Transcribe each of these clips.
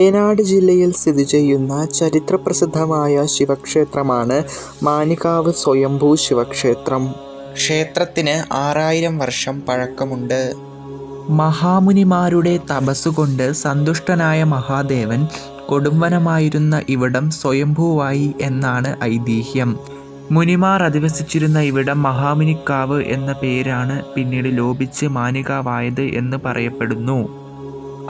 വയനാട് ജില്ലയിൽ സ്ഥിതി ചെയ്യുന്ന ചരിത്രപ്രസിദ്ധമായ ശിവക്ഷേത്രമാണ് മാനികാവ് സ്വയംഭൂ ശിവക്ഷേത്രം. ക്ഷേത്രത്തിന് ആറായിരം വർഷം പഴക്കമുണ്ട്. മഹാമുനിമാരുടെ തപസ്സുകൊണ്ട് സന്തുഷ്ടനായ മഹാദേവൻ കൊടുംവനമായിരുന്ന ഇവിടം സ്വയംഭൂവായി എന്നാണ് ഐതിഹ്യം. മുനിമാർ അധിവസിച്ചിരുന്ന ഇവിടം മഹാമുനിക്കാവ് എന്ന പേരാണ് പിന്നീട് ലോപിച്ച് മാനികാവായത് എന്ന് പറയപ്പെടുന്നു.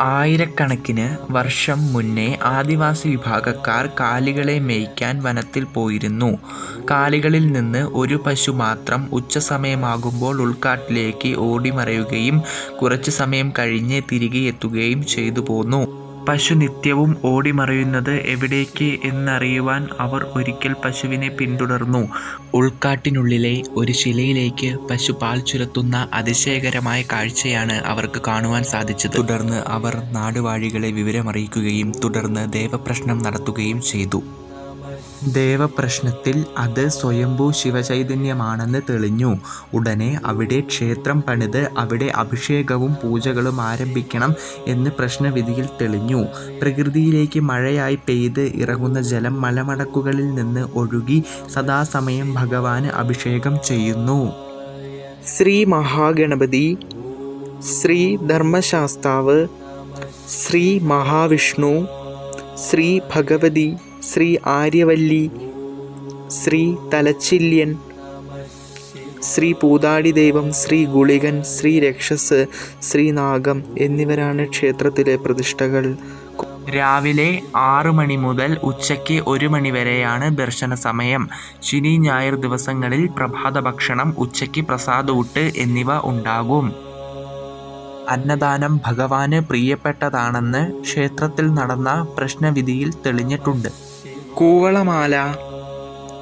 ആയിരക്കണക്കിന് വർഷം മുന്നേ ആദിവാസി വിഭാഗക്കാർ കാലികളെ മേയ്ക്കാൻ വനത്തിൽ പോയിരുന്നു. കാലികളിൽ നിന്ന് ഒരു പശു മാത്രം ഉച്ചസമയമാകുമ്പോൾ ഉൾക്കാട്ടിലേക്ക് ഓടിമറയുകയും കുറച്ചു സമയം കഴിഞ്ഞ് തിരികെ എത്തുകയും ചെയ്തുപോന്നു. പശു നിത്യവും ഓടിമറയുന്നത് എവിടേക്ക് എന്നറിയുവാൻ അവർ ഒരിക്കൽ പശുവിനെ പിന്തുടർന്നു. ഉൾക്കാട്ടിനുള്ളിലെ ഒരു ശിലയിലേക്ക് പശു പാൽ ചുരത്തുന്ന അതിശയകരമായ കാഴ്ചയാണ് അവർക്ക് കാണുവാൻ സാധിച്ചത്. തുടർന്ന് അവർ നാടുവാഴികളെ വിവരമറിയിക്കുകയും തുടർന്ന് ദേവപ്രശ്നം നടത്തുകയും ചെയ്തു. ദേവപ്രശ്നത്തിൽ അത് സ്വയംഭൂ ശിവചൈതന്യമാണെന്ന് തെളിഞ്ഞു. ഉടനെ അവിടെ ക്ഷേത്രം പണിത് അവിടെ അഭിഷേകവും പൂജകളും ആരംഭിക്കണം എന്ന് പ്രശ്നവിധിയിൽ തെളിഞ്ഞു. പ്രകൃതിയിലേക്ക് മഴയായി പെയ്ത് ഇറങ്ങുന്ന ജലം മലമടക്കുകളിൽ നിന്ന് ഒഴുകി സദാസമയം ഭഗവാന് അഭിഷേകം ചെയ്യുന്നു. ശ്രീ മഹാഗണപതി, ശ്രീ ധർമ്മശാസ്താവ്, ശ്രീ മഹാവിഷ്ണു, ശ്രീ ഭഗവതി, ശ്രീ ആര്യവല്ലി, ശ്രീ തലച്ചില്യൻ, ശ്രീ പൂതാടി ദൈവം ശ്രീ ഗുളികൻ, ശ്രീ രക്ഷസ്, ശ്രീ നാഗം എന്നിവരാണ് ക്ഷേത്രത്തിലെ പ്രതിഷ്ഠകൾ. രാവിലെ ആറ് മണി മുതൽ ഉച്ചയ്ക്ക് ഒരു മണി വരെയാണ് ദർശന സമയം ശനി, ഞായർ ദിവസങ്ങളിൽ പ്രഭാത ഭക്ഷണം ഉച്ചയ്ക്ക് പ്രസാദ ഊട്ട് എന്നിവ ഉണ്ടാകും. അന്നദാനം ഭഗവാന് പ്രിയപ്പെട്ടതാണെന്ന് ക്ഷേത്രത്തിൽ നടന്ന പ്രശ്നവിധിയിൽ തെളിഞ്ഞിട്ടുണ്ട്. കൂവളമാല,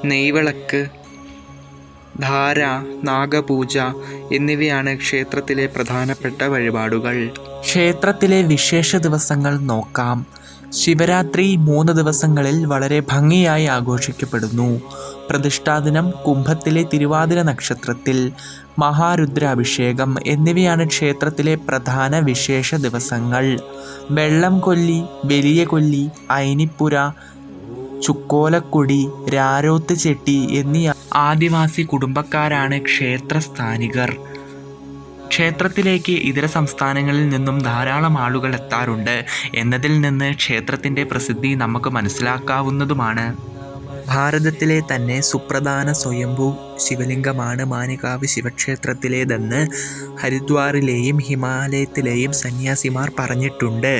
നെയ്വിളക്ക്, ധാര, നാഗപൂജ എന്നിവയാണ് ക്ഷേത്രത്തിലെ പ്രധാനപ്പെട്ട വഴിപാടുകൾ. ക്ഷേത്രത്തിലെ വിശേഷ ദിവസങ്ങൾ നോക്കാം. ശിവരാത്രി മൂന്ന് ദിവസങ്ങളിൽ വളരെ ഭംഗിയായി ആഘോഷിക്കപ്പെടുന്നു. പ്രതിഷ്ഠാദിനം കുംഭത്തിലെ തിരുവാതിര നക്ഷത്രത്തിൽ. മഹാരുദ്രാഭിഷേകം എന്നിവയാണ് ക്ഷേത്രത്തിലെ പ്രധാന വിശേഷ ദിവസങ്ങൾ. വെള്ളം കൊല്ലി വലിയ കൊല്ലി ഐനിപ്പുര, ചുക്കോലക്കുടി, രാരോത്ത് ചെട്ടി എന്നീ ആദിവാസി കുടുംബക്കാരാണ് ക്ഷേത്രസ്ഥാനികർ. ക്ഷേത്രത്തിലേക്ക് ഇതര സംസ്ഥാനങ്ങളിൽ നിന്നും ധാരാളം ആളുകൾ എത്താറുണ്ട് എന്നതിൽ നിന്ന് ക്ഷേത്രത്തിന്റെ പ്രസിദ്ധി നമുക്ക് മനസ്സിലാക്കാവുന്നതുമാണ്. ഭാരതത്തിലെ തന്നെ സുപ്രധാന സ്വയംഭൂ ശിവലിംഗമാണ് മാനികാവ് ശിവക്ഷേത്രത്തിലേതെന്ന് ഹരിദ്വാറിലെയും ഹിമാലയത്തിലെയും സന്യാസിമാർ പറഞ്ഞിട്ടുണ്ട്.